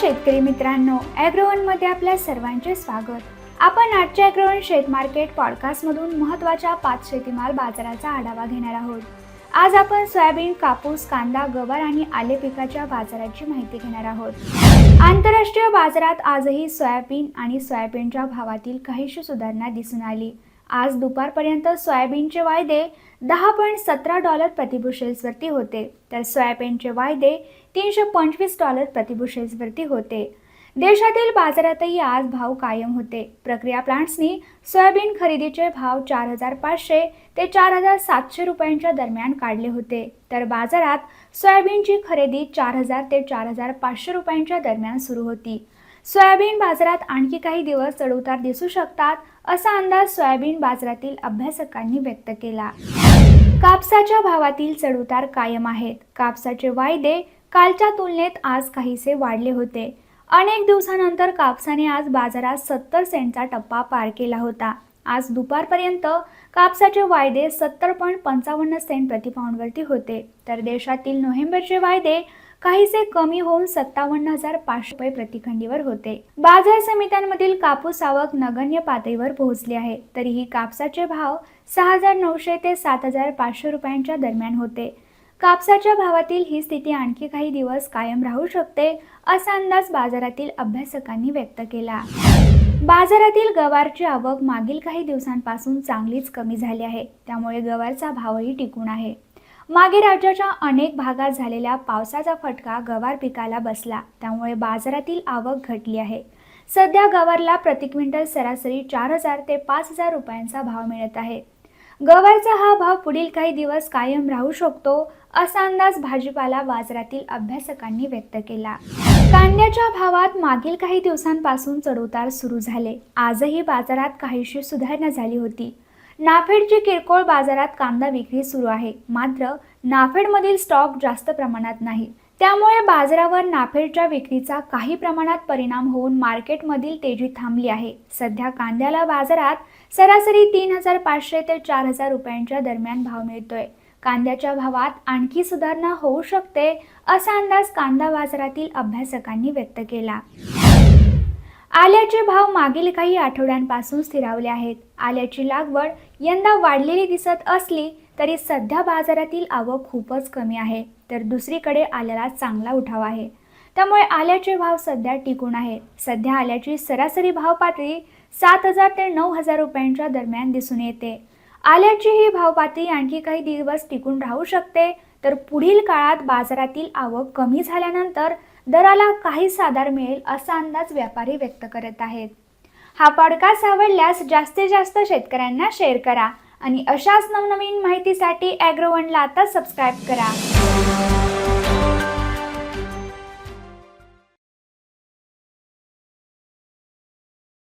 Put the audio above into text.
शेतकरी मित्रांनो ॲग्रोवनमध्ये आपल्या सर्वांचे स्वागत. आपण आजच्या ॲग्रोवन शेत मार्केट पॉडकास्टमधून महत्त्वाच्या पाच शेतीमाल बाजाराचा आढावा घेणार आहोत. आज आपण सोयाबीन कापूस कांदा गवार आणि आले पिकाच्या बाजाराची माहिती घेणार आहोत. आंतरराष्ट्रीय बाजारात आजही सोयाबीन आणि सोयाबीनच्या भावातील काहीशी सुधारणा दिसून आली. आज दुपारपर्यंत सोयाबीनचे वायदे दहा पॉईंट सतरा डॉलर प्रतिबुशेल्सवरती होते. तर सोयाबीनचे वायदे तीनशे पंचवीस डॉलर प्रतिबुशेल्सवरती होते. देशातील बाजारातही आज भाव कायम होते. प्रक्रिया प्लांट्सनी सोयाबीन खरेदीचे भाव चार हजार पाचशे ते चार हजार सातशे रुपयांच्या दरम्यान काढले होते. तर बाजारात सोयाबीनची खरेदी चार हजार ते चार हजार पाचशे रुपयांच्या दरम्यान सुरू होती. सोयाबीन बाजारात आणखी काही दिवस चढउतार दिसू शकतात असा अंदाज सोयाबीन बाजारातील अभ्यासकांनी व्यक्त केला. कापसाच्या भावातील चढउतार कायम आहेत. कापसाचे वायदे कालच्या तुलनेत आज काहीसे वाढले होते. अनेक दिवसानंतर कापसाने आज बाजारात सत्तर सेंटचा टप्पा पार केला होता. आज दुपारपर्यंत कापसाचे वायदे सत्तर पॉईंट पंचावन्न सेंट प्रतिपाऊंडवरती होते. तर देशातील नोव्हेंबरचे वायदे काहीसे कमी होऊन सत्तावन्न हजार पाचशे रुपये प्रतिखंडीवर होते. बाजार समित्यांमधील कापूस आवक नगण्य पातळीवर पोहोचली आहे. तरीही कापसाचे भाव सहा हजार नऊशे ते सात हजार पाचशे रुपयांच्या दरम्यान होते. कापसाच्या भावातील ही स्थिती आणखी काही दिवस कायम राहू शकते असा अंदाज बाजारातील अभ्यासकांनी व्यक्त केला. बाजारातील गवारची आवक मागील काही दिवसांपासून चांगलीच कमी झाली आहे. त्यामुळे गवारचा भावही टिकून आहे. मागे राज्याच्या अनेक भागात झालेल्या पावसाचा फटका गवार पिकाला बसला. त्यामुळे बाजारातील आवक घटली आहे. सध्या गवारला प्रति क्विंटल सरासरी चार हजार ते पाच हजार रुपयांचा भाव मिळत आहे. गवारचा हा भाव पुढील काही दिवस कायम राहू शकतो असा अंदाज भाजीपाला बाजारातील अभ्यासकांनी व्यक्त केला. कांद्याच्या भावात मागील काही दिवसांपासून चढउतार सुरू झाले. आजही बाजारात काहीशी सुधारणा झाली होती. नाफेडची किरकोळ बाजारात कांदा विक्री सुरू आहे. मात्र नाफेडमधील स्टॉक जास्त प्रमाणात नाही. त्यामुळे बाजारावर नाफेडच्या विक्रीचा काही प्रमाणात परिणाम होऊन मार्केटमधील तेजी थांबली आहे. सध्या कांद्याला बाजारात सरासरी तीन हजार पाचशे ते चार हजार रुपयांच्या दरम्यान भाव मिळतोय. कांद्याच्या भावात आणखी सुधारणा होऊ शकते असा अंदाज कांदा बाजारातील अभ्यासकांनी व्यक्त केला. आल्याचे भाव मागील काही आठवड्यांपासून स्थिरावले आहेत. आल्याची लागवड यंदा वाढलेली दिसत असली तरी सध्या बाजारातील आवक खूपच कमी आहे. तर दुसरीकडे आल्याला चांगला उठाव आहे. त्यामुळे आल्याचे भाव सध्या टिकून आहे. सध्या आल्याची सरासरी भाव पातळी सात हजार ते नऊ हजार रुपयांच्या दरम्यान दिसून येते. आल्याची ही भाव पातळी आणखी काही दिवस टिकून राहू शकते तर पुढील काळात बाजारातील आवक कमी झाल्यानंतर दराला काही आधार मिळेल असा अंदाज व्यापारी व्यक्त करत आहेत. हा पॉडकास्ट आवडल्यास जास्तीत जास्त शेतकऱ्यांना शेअर करा आणि अशाच नवनवीन माहितीसाठी ॲग्रोवनला आता सबस्क्राईब करा.